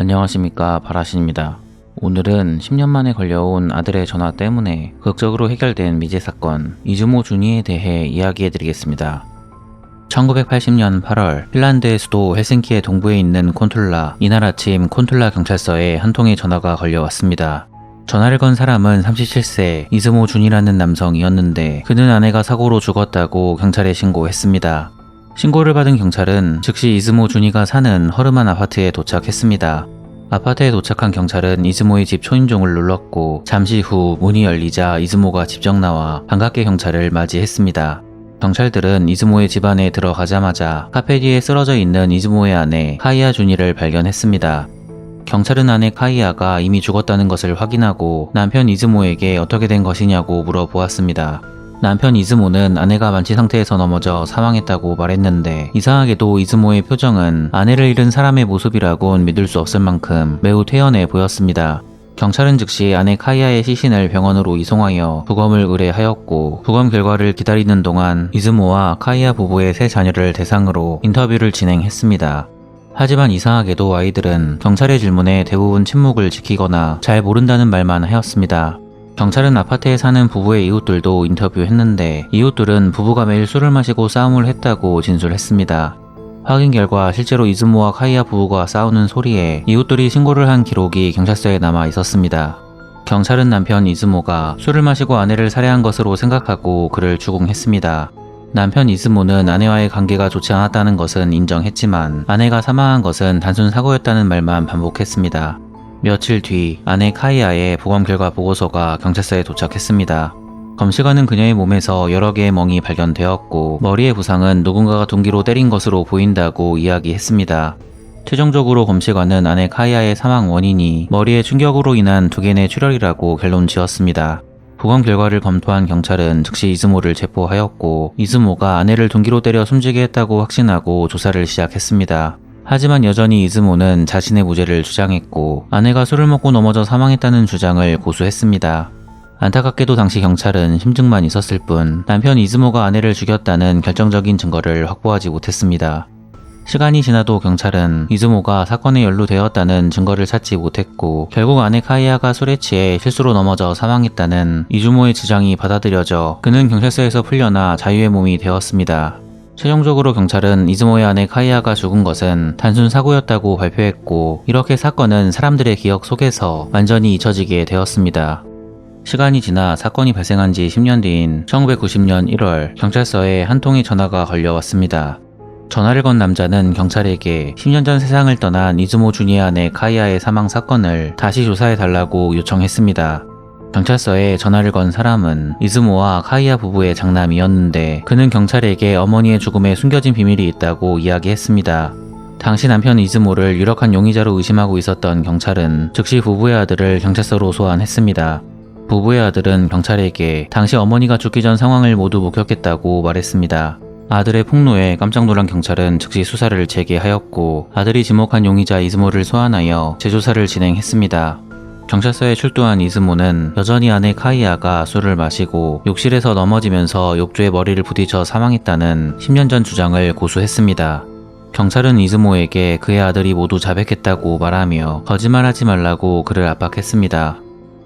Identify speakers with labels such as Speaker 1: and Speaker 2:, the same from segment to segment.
Speaker 1: 안녕하십니까 바라신입니다. 오늘은 10년 만에 걸려온 아들의 전화 때문에 극적으로 해결된 미제 사건 이즈모 준이에 대해 이야기해드리겠습니다. 1980년 8월 핀란드의 수도 헬싱키의 동부에 있는 콘툴라 이날 아침 콘툴라 경찰서에 한 통의 전화가 걸려왔습니다. 전화를 건 사람은 37세 이즈모 준이라는 남성이었는데 그는 아내가 사고로 죽었다고 경찰에 신고했습니다. 신고를 받은 경찰은 즉시 이즈모 준이가 사는 허름한 아파트에 도착했습니다. 아파트에 도착한 경찰은 이즈모의 집 초인종을 눌렀고 잠시 후 문이 열리자 이즈모가 직접 나와 반갑게 경찰을 맞이했습니다. 경찰들은 이즈모의 집 안에 들어가자마자 카페 뒤에 쓰러져 있는 이즈모의 아내 카이아 준이를 발견했습니다. 경찰은 아내 카이아가 이미 죽었다는 것을 확인하고 남편 이즈모에게 어떻게 된 것이냐고 물어보았습니다. 남편 이즈모는 아내가 만취 상태에서 넘어져 사망했다고 말했는데 이상하게도 이즈모의 표정은 아내를 잃은 사람의 모습이라곤 믿을 수 없을 만큼 매우 태연해 보였습니다. 경찰은 즉시 아내 카이아의 시신을 병원으로 이송하여 부검을 의뢰하였고 부검 결과를 기다리는 동안 이즈모와 카이아 부부의 세 자녀를 대상으로 인터뷰를 진행했습니다. 하지만 이상하게도 아이들은 경찰의 질문에 대부분 침묵을 지키거나 잘 모른다는 말만 하였습니다. 경찰은 아파트에 사는 부부의 이웃들도 인터뷰했는데 이웃들은 부부가 매일 술을 마시고 싸움을 했다고 진술했습니다. 확인 결과 실제로 이즈모와 카이아 부부가 싸우는 소리에 이웃들이 신고를 한 기록이 경찰서에 남아 있었습니다. 경찰은 남편 이즈모가 술을 마시고 아내를 살해한 것으로 생각하고 그를 추궁했습니다. 남편 이즈모는 아내와의 관계가 좋지 않았다는 것은 인정했지만 아내가 사망한 것은 단순 사고였다는 말만 반복했습니다. 며칠 뒤 아내 카이아의 보검 결과 보고서가 경찰서에 도착했습니다. 검시관은 그녀의 몸에서 여러 개의 멍이 발견되었고 머리의 부상은 누군가가 둔기로 때린 것으로 보인다고 이야기했습니다. 최종적으로 검시관은 아내 카이아의 사망 원인이 머리의 충격으로 인한 두 개의 출혈이라고 결론 지었습니다. 보검 결과를 검토한 경찰은 즉시 이즈모를 체포하였고 이즈모가 아내를 둔기로 때려 숨지게 했다고 확신하고 조사를 시작했습니다. 하지만 여전히 이즈모는 자신의 무죄를 주장했고 아내가 술을 먹고 넘어져 사망했다는 주장을 고수했습니다. 안타깝게도 당시 경찰은 심증만 있었을 뿐 남편 이즈모가 아내를 죽였다는 결정적인 증거를 확보하지 못했습니다. 시간이 지나도 경찰은 이즈모가 사건에 연루되었다는 증거를 찾지 못했고 결국 아내 카이아가 술에 취해 실수로 넘어져 사망했다는 이즈모의 주장이 받아들여져 그는 경찰서에서 풀려나 자유의 몸이 되었습니다. 최종적으로 경찰은 이즈모의 아내 카이아가 죽은 것은 단순 사고였다고 발표했고 이렇게 사건은 사람들의 기억 속에서 완전히 잊혀지게 되었습니다. 시간이 지나 사건이 발생한 지 10년 뒤인 1990년 1월 경찰서에 한 통의 전화가 걸려왔습니다. 전화를 건 남자는 경찰에게 10년 전 세상을 떠난 이즈모 주니의 아내 카이아의 사망 사건을 다시 조사해달라고 요청했습니다. 경찰서에 전화를 건 사람은 이즈모와 카이아 부부의 장남이었는데 그는 경찰에게 어머니의 죽음에 숨겨진 비밀이 있다고 이야기했습니다. 당시 남편 이즈모를 유력한 용의자로 의심하고 있었던 경찰은 즉시 부부의 아들을 경찰서로 소환했습니다. 부부의 아들은 경찰에게 당시 어머니가 죽기 전 상황을 모두 목격했다고 말했습니다. 아들의 폭로에 깜짝 놀란 경찰은 즉시 수사를 재개하였고 아들이 지목한 용의자 이즈모를 소환하여 재조사를 진행했습니다. 경찰서에 출두한 이즈모는 여전히 아내 카이아가 술을 마시고 욕실에서 넘어지면서 욕조에 머리를 부딪혀 사망했다는 10년 전 주장을 고수했습니다. 경찰은 이즈모에게 그의 아들이 모두 자백했다고 말하며 거짓말하지 말라고 그를 압박했습니다.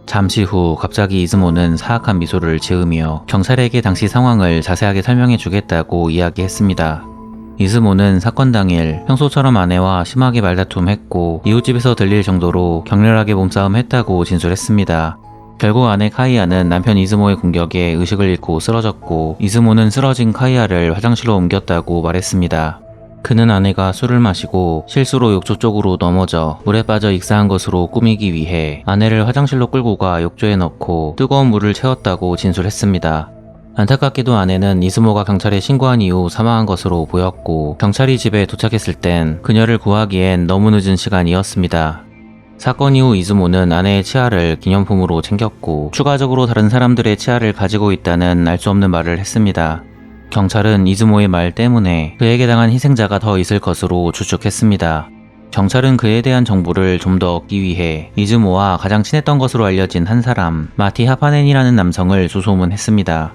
Speaker 1: 잠시 후 갑자기 이즈모는 사악한 미소를 지으며 경찰에게 당시 상황을 자세하게 설명해 주겠다고 이야기했습니다. 이즈모는 사건 당일 평소처럼 아내와 심하게 말다툼했고 이웃집에서 들릴 정도로 격렬하게 몸싸움했다고 진술했습니다. 결국 아내 카이아는 남편 이즈모의 공격에 의식을 잃고 쓰러졌고 이즈모는 쓰러진 카이아를 화장실로 옮겼다고 말했습니다. 그는 아내가 술을 마시고 실수로 욕조 쪽으로 넘어져 물에 빠져 익사한 것으로 꾸미기 위해 아내를 화장실로 끌고 가 욕조에 넣고 뜨거운 물을 채웠다고 진술했습니다. 안타깝게도 아내는 이스모가 경찰에 신고한 이후 사망한 것으로 보였고 경찰이 집에 도착했을 땐 그녀를 구하기엔 너무 늦은 시간이었습니다. 사건 이후 이즈모는 아내의 치아를 기념품으로 챙겼고 추가적으로 다른 사람들의 치아를 가지고 있다는 알 수 없는 말을 했습니다. 경찰은 이즈모의 말 때문에 그에게 당한 희생자가 더 있을 것으로 추측했습니다. 경찰은 그에 대한 정보를 좀 더 얻기 위해 이즈모와 가장 친했던 것으로 알려진 한 사람, 마티 하파넨이라는 남성을 조소문했습니다.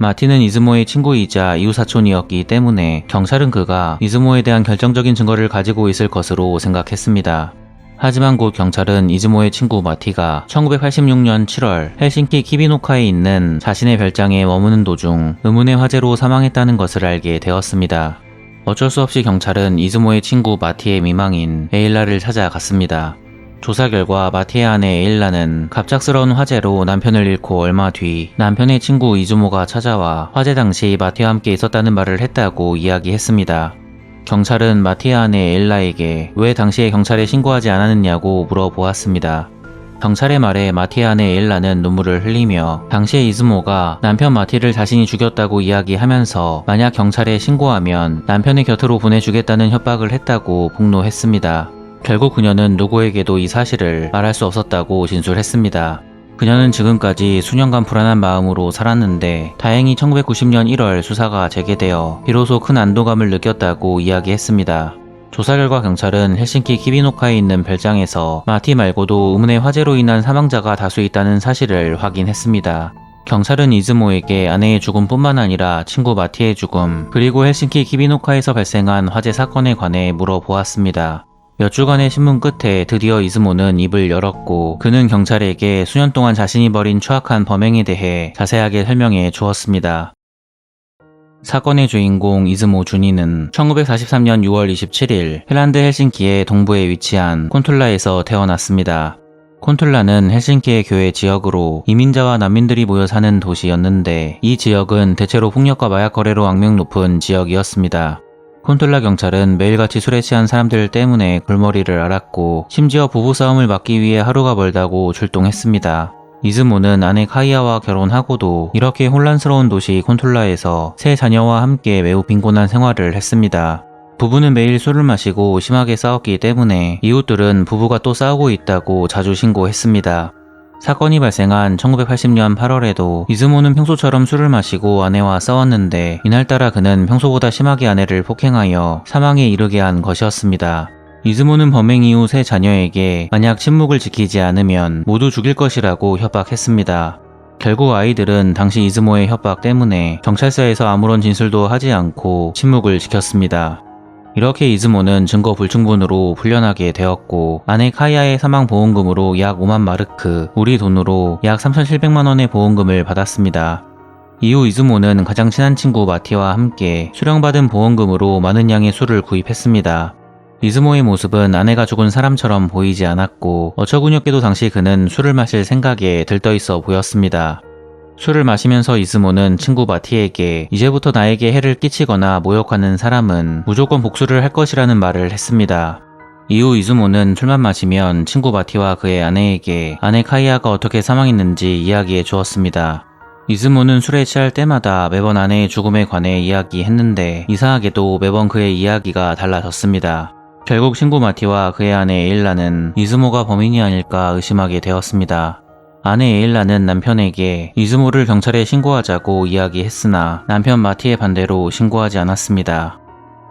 Speaker 1: 마티는 이즈모의 친구이자 이웃 사촌이었기 때문에 경찰은 그가 이즈모에 대한 결정적인 증거를 가지고 있을 것으로 생각했습니다. 하지만 곧 경찰은 이즈모의 친구 마티가 1986년 7월 헬싱키 키비노카에 있는 자신의 별장에 머무는 도중 의문의 화재로 사망했다는 것을 알게 되었습니다. 어쩔 수 없이 경찰은 이즈모의 친구 마티의 미망인 에일라를 찾아갔습니다. 조사 결과 아내 에일라는 갑작스러운 화재로 남편을 잃고 얼마 뒤 남편의 친구 이즈모가 찾아와 화재 당시 마티와 함께 있었다는 말을 했다고 이야기했습니다. 경찰은 아내 에일라에게 왜 당시에 경찰에 신고하지 않았느냐고 물어보았습니다. 경찰의 말에 마티의 아내 에일라는 눈물을 흘리며 당시에 이즈모가 남편 마티를 자신이 죽였다고 이야기하면서 만약 경찰에 신고하면 남편의 곁으로 보내주겠다는 협박을 했다고 폭로했습니다. 결국 그녀는 누구에게도 이 사실을 말할 수 없었다고 진술했습니다. 그녀는 지금까지 수년간 불안한 마음으로 살았는데 다행히 1990년 1월 수사가 재개되어 비로소 큰 안도감을 느꼈다고 이야기했습니다. 조사 결과 경찰은 헬싱키 키비노카에 있는 별장에서 마티 말고도 의문의 화재로 인한 사망자가 다수 있다는 사실을 확인했습니다. 경찰은 이즈모에게 아내의 죽음뿐만 아니라 친구 마티의 죽음, 그리고 헬싱키 키비노카에서 발생한 화재 사건에 관해 물어보았습니다. 몇 주간의 신문 끝에 드디어 이즈모는 입을 열었고 그는 경찰에게 수년 동안 자신이 벌인 추악한 범행에 대해 자세하게 설명해 주었습니다. 사건의 주인공 이즈모 준이는 1943년 6월 27일 핀란드 헬싱키의 동부에 위치한 콘툴라에서 태어났습니다. 콘툴라는 헬싱키의 교외 지역으로 이민자와 난민들이 모여 사는 도시였는데 이 지역은 대체로 폭력과 마약 거래로 악명 높은 지역이었습니다. 콘툴라 경찰은 매일같이 술에 취한 사람들 때문에 골머리를 앓았고 심지어 부부싸움을 막기 위해 하루가 멀다고 출동했습니다. 이즈모는 아내 카이아와 결혼하고도 이렇게 혼란스러운 도시 콘툴라에서 세 자녀와 함께 매우 빈곤한 생활을 했습니다. 부부는 매일 술을 마시고 심하게 싸웠기 때문에 이웃들은 부부가 또 싸우고 있다고 자주 신고했습니다. 사건이 발생한 1980년 8월에도 이즈모는 평소처럼 술을 마시고 아내와 싸웠는데 이날따라 그는 평소보다 심하게 아내를 폭행하여 사망에 이르게 한 것이었습니다. 이즈모는 범행 이후 세 자녀에게 만약 침묵을 지키지 않으면 모두 죽일 것이라고 협박했습니다. 결국 아이들은 당시 이즈모의 협박 때문에 경찰서에서 아무런 진술도 하지 않고 침묵을 지켰습니다. 이렇게 이즈모는 증거 불충분으로 풀려나게 되었고 아내 카이아의 사망 보험금으로 약 5만 마르크, 우리 돈으로 약 3,700만 원의 보험금을 받았습니다. 이후 이즈모는 가장 친한 친구 마티와 함께 수령받은 보험금으로 많은 양의 술을 구입했습니다. 이즈모의 모습은 아내가 죽은 사람처럼 보이지 않았고 어처구니없게도 당시 그는 술을 마실 생각에 들떠있어 보였습니다. 술을 마시면서 이즈모는 친구 마티에게 이제부터 나에게 해를 끼치거나 모욕하는 사람은 무조건 복수를 할 것이라는 말을 했습니다. 이후 이즈모는 술만 마시면 친구 마티와 그의 아내에게 아내 카이아가 어떻게 사망했는지 이야기해 주었습니다. 이즈모는 술에 취할 때마다 매번 아내의 죽음에 관해 이야기했는데 이상하게도 매번 그의 이야기가 달라졌습니다. 결국 친구 마티와 그의 아내 에일라는 이즈모가 범인이 아닐까 의심하게 되었습니다. 아내 에일라는 남편에게 이즈모를 경찰에 신고하자고 이야기했으나 남편 마티의 반대로 신고하지 않았습니다.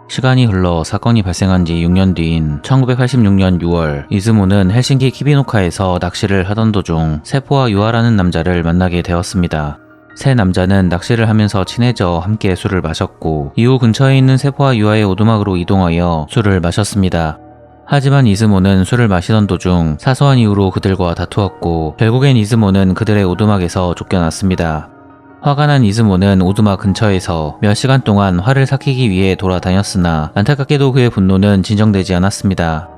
Speaker 1: 시간이 흘러 사건이 발생한 지 6년 뒤인 1986년 6월 이즈모는 헬싱키 키비노카에서 낚시를 하던 도중 세포와 유아라는 남자를 만나게 되었습니다. 세 남자는 낚시를 하면서 친해져 함께 술을 마셨고 이후 근처에 있는 세포와 유아의 오두막으로 이동하여 술을 마셨습니다. 하지만 이즈모는 술을 마시던 도중 사소한 이유로 그들과 다투었고 결국엔 이즈모는 그들의 오두막에서 쫓겨났습니다. 화가 난 이즈모는 오두막 근처에서 몇 시간 동안 화를 삭히기 위해 돌아다녔으나 안타깝게도 그의 분노는 진정되지 않았습니다.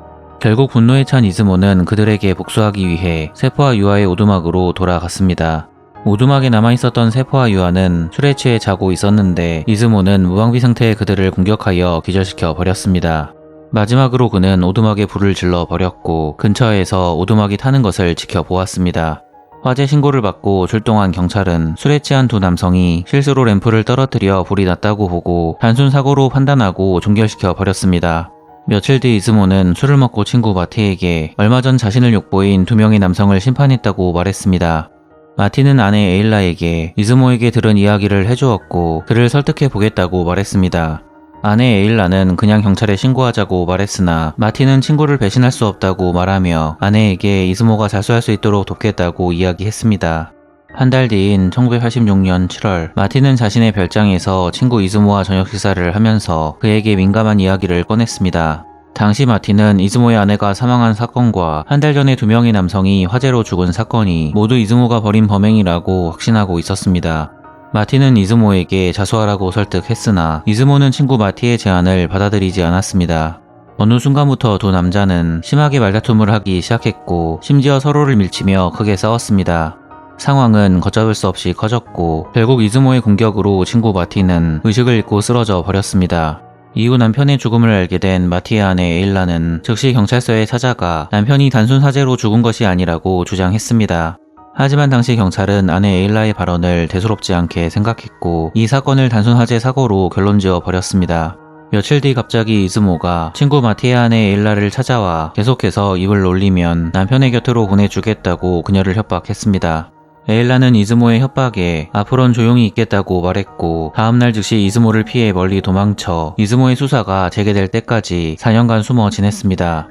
Speaker 1: 결국 분노에 찬 이즈모는 그들에게 복수하기 위해 세포와 유아의 오두막으로 돌아갔습니다. 오두막에 남아있었던 세포와 유아는 술에 취해 자고 있었는데 이즈모는 무방비 상태의 그들을 공격하여 기절시켜 버렸습니다. 마지막으로 그는 오두막에 불을 질러 버렸고 근처에서 오두막이 타는 것을 지켜보았습니다. 화재 신고를 받고 출동한 경찰은 술에 취한 두 남성이 실수로 램프를 떨어뜨려 불이 났다고 보고 단순 사고로 판단하고 종결시켜 버렸습니다. 며칠 뒤 이즈모는 술을 먹고 친구 마티에게 얼마 전 자신을 욕보인 두 명의 남성을 심판했다고 말했습니다. 마티는 아내 에일라에게 이즈모에게 들은 이야기를 해주었고 그를 설득해 보겠다고 말했습니다. 아내 에일라는 그냥 경찰에 신고하자고 말했으나 마티는 친구를 배신할 수 없다고 말하며 아내에게 이즈모가 자수할 수 있도록 돕겠다고 이야기했습니다. 한 달 뒤인 1986년 7월 마티는 자신의 별장에서 친구 이즈모와 저녁 식사를 하면서 그에게 민감한 이야기를 꺼냈습니다. 당시 마틴은 이즈모의 아내가 사망한 사건과 한 달 전에 두 명의 남성이 화재로 죽은 사건이 모두 이즈모가 벌인 범행이라고 확신하고 있었습니다. 마틴은 이즈모에게 자수하라고 설득했으나 이즈모는 친구 마티의 제안을 받아들이지 않았습니다. 어느 순간부터 두 남자는 심하게 말다툼을 하기 시작했고 심지어 서로를 밀치며 크게 싸웠습니다. 상황은 걷잡을 수 없이 커졌고 결국 이즈모의 공격으로 친구 마티는 의식을 잃고 쓰러져 버렸습니다. 이후 남편의 죽음을 알게 된 마티의 아내 에일라는 즉시 경찰서에 찾아가 남편이 단순 사제로 죽은 것이 아니라고 주장했습니다. 하지만 당시 경찰은 아내 에일라의 발언을 대수롭지 않게 생각했고 이 사건을 단순 화재 사고로 결론지어 버렸습니다. 며칠 뒤 갑자기 이즈모가 친구 아내 에일라를 찾아와 계속해서 입을 놀리면 남편의 곁으로 보내주겠다고 그녀를 협박했습니다. 에일라는 이즈모의 협박에 앞으론 조용히 있겠다고 말했고 다음날 즉시 이즈모를 피해 멀리 도망쳐 이즈모의 수사가 재개될 때까지 4년간 숨어 지냈습니다.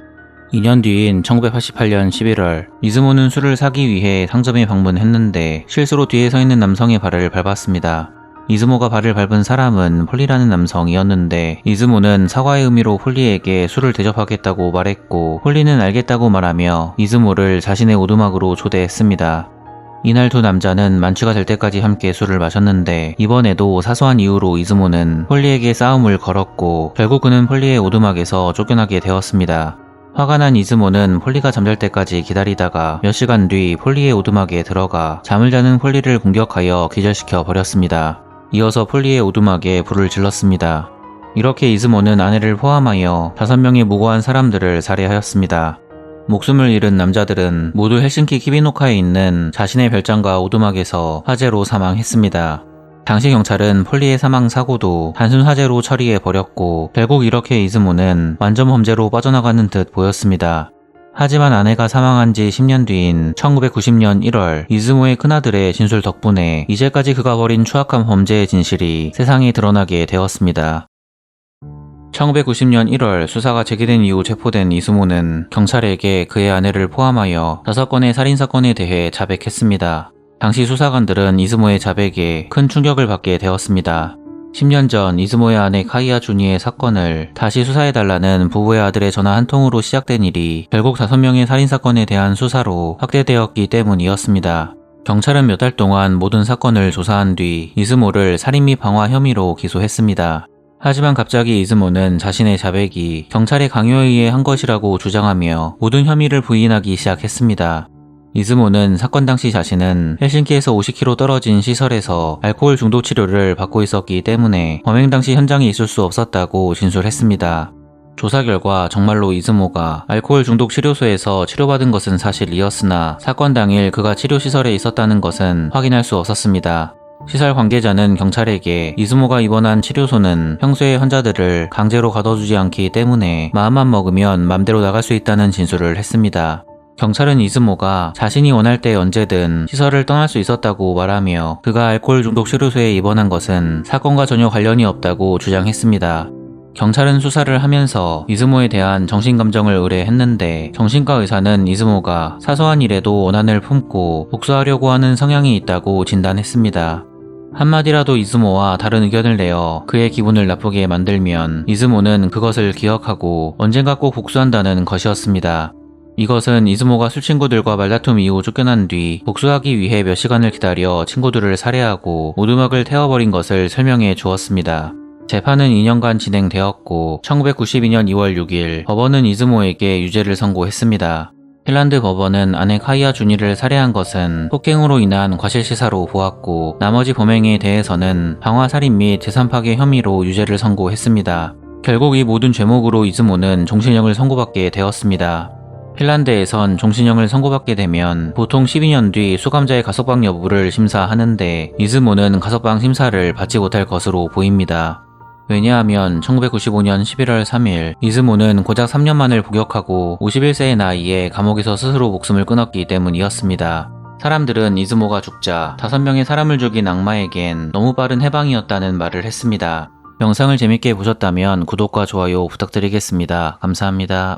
Speaker 1: 2년 뒤인 1988년 11월 이즈모는 술을 사기 위해 상점에 방문했는데 실수로 뒤에 서 있는 남성의 발을 밟았습니다. 이즈모가 발을 밟은 사람은 폴리라는 남성이었는데 이즈모는 사과의 의미로 폴리에게 술을 대접하겠다고 말했고 폴리는 알겠다고 말하며 이즈모를 자신의 오두막으로 초대했습니다. 이날 두 남자는 만취가 될 때까지 함께 술을 마셨는데 이번에도 사소한 이유로 이즈모는 폴리에게 싸움을 걸었고 결국 그는 폴리의 오두막에서 쫓겨나게 되었습니다. 화가 난 이즈모는 폴리가 잠잘 때까지 기다리다가 몇 시간 뒤 폴리의 오두막에 들어가 잠을 자는 폴리를 공격하여 기절시켜 버렸습니다. 이어서 폴리의 오두막에 불을 질렀습니다. 이렇게 이즈모는 아내를 포함하여 다섯 명의 무고한 사람들을 살해하였습니다. 목숨을 잃은 남자들은 모두 헬싱키 키비노카에 있는 자신의 별장과 오두막에서 화재로 사망했습니다. 당시 경찰은 폴리의 사망 사고도 단순 화재로 처리해 버렸고 결국 이렇게 이즈모는 완전 범죄로 빠져나가는 듯 보였습니다. 하지만 아내가 사망한 지 10년 뒤인 1990년 1월 이즈모의 큰아들의 진술 덕분에 이제까지 그가 벌인 추악한 범죄의 진실이 세상에 드러나게 되었습니다. 1990년 1월 수사가 재개된 이후 체포된 이수모는 경찰에게 그의 아내를 포함하여 5건의 살인사건에 대해 자백했습니다. 당시 수사관들은 이즈모의 자백에 큰 충격을 받게 되었습니다. 10년 전 이즈모의 아내 카이아 주니의 사건을 다시 수사해달라는 부부의 아들의 전화 한 통으로 시작된 일이 결국 5명의 살인사건에 대한 수사로 확대되었기 때문이었습니다. 경찰은 몇 달 동안 모든 사건을 조사한 뒤 이즈모를 살인 및 방화 혐의로 기소했습니다. 하지만 갑자기 이즈모는 자신의 자백이 경찰의 강요에 의해 한 것이라고 주장하며 모든 혐의를 부인하기 시작했습니다. 이즈모는 사건 당시 자신은 헬싱키에서 50km 떨어진 시설에서 알코올 중독 치료를 받고 있었기 때문에 범행 당시 현장에 있을 수 없었다고 진술했습니다. 조사 결과 정말로 이즈모가 알코올 중독 치료소에서 치료받은 것은 사실이었으나 사건 당일 그가 치료시설에 있었다는 것은 확인할 수 없었습니다. 시설 관계자는 경찰에게 이즈모가 입원한 치료소는 평소에 환자들을 강제로 가둬두지 않기 때문에 마음만 먹으면 맘대로 나갈 수 있다는 진술을 했습니다. 경찰은 이즈모가 자신이 원할 때 언제든 시설을 떠날 수 있었다고 말하며 그가 알코올 중독 치료소에 입원한 것은 사건과 전혀 관련이 없다고 주장했습니다. 경찰은 수사를 하면서 이즈모에 대한 정신감정을 의뢰했는데 정신과 의사는 이즈모가 사소한 일에도 원한을 품고 복수하려고 하는 성향이 있다고 진단했습니다. 한마디라도 이즈모와 다른 의견을 내어 그의 기분을 나쁘게 만들면 이즈모는 그것을 기억하고 언젠가 꼭 복수한다는 것이었습니다. 이것은 이즈모가 술 친구들과 말다툼 이후 쫓겨난 뒤 복수하기 위해 몇 시간을 기다려 친구들을 살해하고 오두막을 태워버린 것을 설명해 주었습니다. 재판은 2년간 진행되었고 1992년 2월 6일 법원은 이즈모에게 유죄를 선고했습니다. 핀란드 법원은 아내 카이아 주니를 살해한 것은 폭행으로 인한 과실치사로 보았고 나머지 범행에 대해서는 방화살인 및 재산 파괴 혐의로 유죄를 선고했습니다. 결국 이 모든 죄목으로 이즈모는 종신형을 선고받게 되었습니다. 핀란드에선 종신형을 선고받게 되면 보통 12년 뒤 수감자의 가석방 여부를 심사하는데 이즈모는 가석방 심사를 받지 못할 것으로 보입니다. 왜냐하면 1995년 11월 3일 이즈모는 고작 3년 만을 복역하고 51세의 나이에 감옥에서 스스로 목숨을 끊었기 때문이었습니다. 사람들은 이즈모가 죽자 5명의 사람을 죽인 악마에겐 너무 빠른 해방이었다는 말을 했습니다. 영상을 재밌게 보셨다면 구독과 좋아요 부탁드리겠습니다. 감사합니다.